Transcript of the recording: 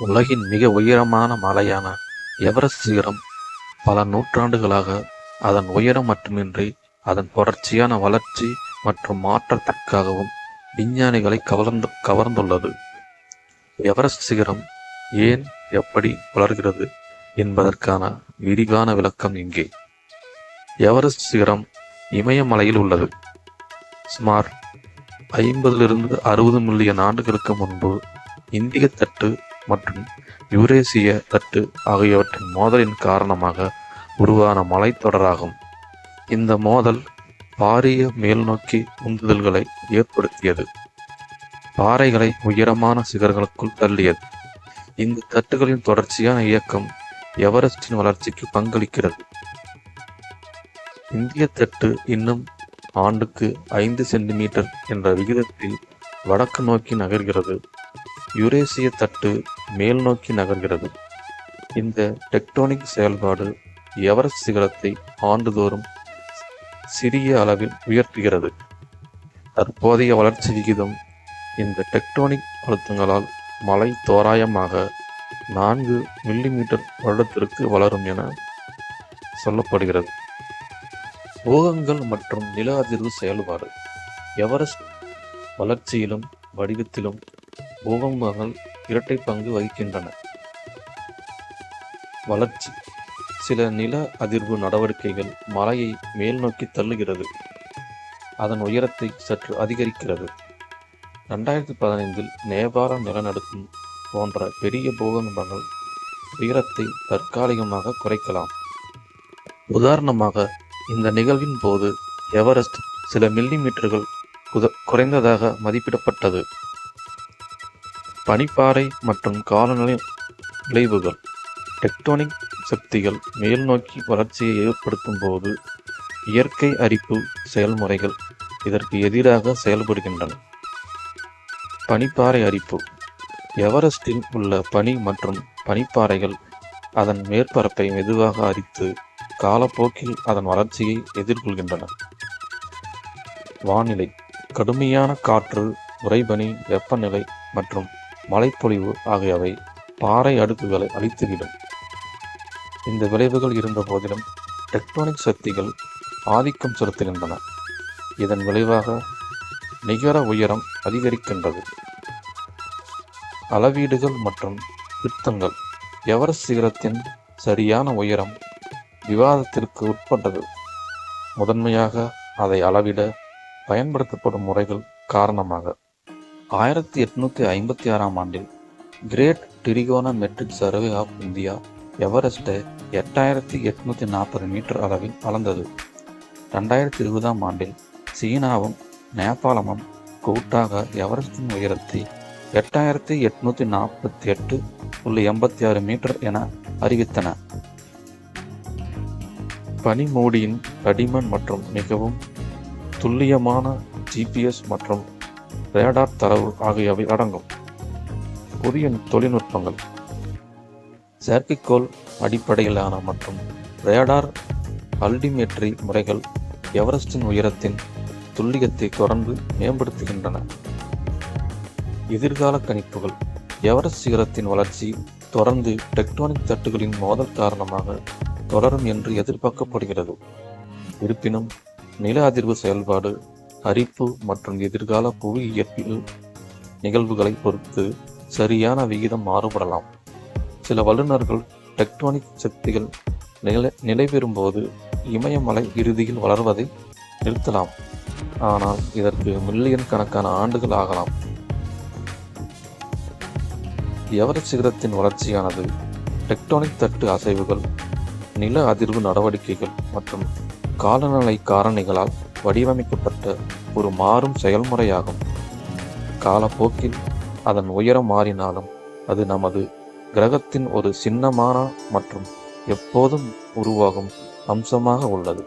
உலகின் மிக உயரமான மலையான எவரெஸ்ட் சிகரம் பல நூற்றாண்டுகளாக அதன் உயரம் மட்டுமின்றி அதன் தொடர்ச்சியான வளர்ச்சி மற்றும் மாற்றத்திற்காகவும் விஞ்ஞானிகளை கவர்ந்து கவர்ந்துள்ளது. எவரெஸ்ட் சிகரம் ஏன் எப்படி வளர்கிறது என்பதற்கான விரிவான விளக்கம் இங்கே. எவரெஸ்ட் சிகரம் இமயமலையில் உள்ளது. சுமார் ஐம்பதிலிருந்து அறுபது மில்லியன் ஆண்டுகளுக்கு முன்பு இந்திய தட்டு மற்றும் யூரேசிய தட்டு ஆகியவற்றின் மோதலின் காரணமாக உருவான மலைத்தொடராகும். இந்த மோதல் பாரிய மேல்நோக்கி உந்துதல்களை ஏற்படுத்தியது. பாறைகளை உயரமான சிகரங்களுக்குள் தள்ளியது. இந்த தட்டுகளின் தொடர்ச்சியான இயக்கம் எவரெஸ்டின் வளர்ச்சிக்கு பங்களிக்கிறது. இந்திய தட்டு இன்னும் ஆண்டுக்கு ஐந்து சென்டிமீட்டர் என்ற விகிதத்தில் வடக்கு நோக்கி நகர்கிறது. யுரேசிய தட்டு மேல் நோக்கி நகர்கிறது. இந்த டெக்டோனிக் செயல்பாடு எவரெஸ்ட் சிகரத்தை ஆண்டுதோறும் சிறிய அளவில் உயர்த்துகிறது. தற்போதைய வளர்ச்சி விகிதம் இந்த டெக்டோனிக் அழுத்தங்களால் மலை தோராயமாக நான்கு மில்லிமீட்டர் வருடத்திற்கு வளரும் என சொல்லப்படுகிறது. போகங்கள் மற்றும் நில அதிர்வு செயல்பாடு எவரெஸ்ட் வளர்ச்சியிலும் வடிவத்திலும் பூகம்பங்கள் இரட்டை பங்கு வகிக்கின்றன வளர்ச்சி. சில நில அதிர்வு நடவடிக்கைகள் மலையை மேல் நோக்கி தள்ளுகிறது. அதன் உயரத்தை சற்று அதிகரிக்கிறது. ரெண்டாயிரத்தி பதினைந்தில் நேபாள நிலநடுக்கம் போன்ற பெரிய பூகம்பங்கள் உயரத்தை தற்காலிகமாக குறைக்கலாம். உதாரணமாக இந்த நிகழ்வின் போது எவரெஸ்ட் சில மில்லிமீட்டர்கள் குத- குறைந்ததாக மதிப்பிடப்பட்டது. பனிப்பாறை மற்றும் காலநிலை விளைவுகள். டெக்டோனிக் சக்திகள் மேல்நோக்கி வளர்ச்சியை ஏற்படுத்தும் போது இயற்கை அரிப்பு செயல்முறைகள் இதற்கு எதிராக செயல்படுகின்றன. பனிப்பாறை அரிப்பு. எவரெஸ்டில் உள்ள பனி மற்றும் பனிப்பாறைகள் அதன் மேற்பரப்பை மெதுவாக அரித்து காலப்போக்கில் அதன் வளர்ச்சியை எதிர்கொள்கின்றன. வானிலை. கடுமையான காற்று உறைபனி வெப்பநிலை மற்றும் மழைப்பொழிவு ஆகியவை பாறை அடுக்குகளை அழித்துவிடும் இந்த விளைவுகள் இருந்த போதிலும் டெக்டோனிக் சக்திகள் ஆதிக்கம் செலுத்துகின்றன இதன் விளைவாக நிகர உயரம் அதிகரிக்கின்றது. அளவீடுகள் மற்றும் திருத்தங்கள் எவரஸ்ட் சிகரத்தின் சரியான உயரம் விவாதத்திற்கு உட்பட்டது. முதன்மையாக அதை அளவிட பயன்படுத்தப்படும் முறைகள் காரணமாக ஆயிரத்தி எட்நூத்தி ஐம்பத்தி ஆறாம் ஆண்டில் great trigonometric survey of India எவரெஸ்டை எட்டாயிரத்தி எட்நூத்தி நாற்பது மீட்டர் அளவில் அளந்தது. ரெண்டாயிரத்தி இருபதாம் ஆண்டில் சீனாவும் நேபாளமும் கூட்டாக எவரெஸ்டின் உயரத்தை எட்டாயிரத்தி எட்நூத்தி நாற்பத்தி எட்டு புள்ளி எண்பத்தி ஆறு மீட்டர் என அறிவித்தன. பனிமூடியின் தடிமன் மற்றும் மிகவும் துல்லியமான ஜிபிஎஸ் மற்றும் ரேடார் தரவு ஆகியவை அடங்கும். புதிய தொழில்நுட்பங்கள். செயற்கைக்கோள் அடிப்படையிலான மற்றும் ரேடார் அல்டிமேட்ரி முறைகள் எவரெஸ்டின் உயரத்தின் துல்லியத்தை தொடர்ந்து மேம்படுத்துகின்றன. எதிர்கால கணிப்புகள். எவரெஸ்ட் சிகரத்தின் வளர்ச்சி தொடர்ந்து டெக்டோனிக் தட்டுகளின் மோதல் காரணமாக தொடரும் என்று எதிர்பார்க்கப்படுகிறது. இருப்பினும் நில அதிர்வு செயல்பாடு அரிப்பு மற்றும் எதிர்கால புவி இயற்பியல் நிகழ்வுகளை பொறுத்து சரியான விகிதம் மாறுபடலாம். சில வல்லுநர்கள் டெக்டோனிக் சக்திகள் நிலை நிலைபெறும்போது இமயமலை இறுதியில் வளர்வதை நிறுத்தலாம். ஆனால் இதற்கு மில்லியன் கணக்கான ஆண்டுகள் ஆகலாம். எவரெஸ்ட் சிகரத்தின் வளர்ச்சியானது டெக்டோனிக் தட்டு அசைவுகள் நில அதிர்வு நடவடிக்கைகள் மற்றும் காலநிலை காரணிகளால் வடிவமைக்கப்பட்ட ஒரு மாறும் செயல்முறையாகும். காலப்போக்கில் அதன் உயரம் மாறினாலும் அது நமது கிரகத்தின் ஒரு சின்னமான மற்றும் எப்போதும் உருவாகும் அம்சமாக உள்ளது.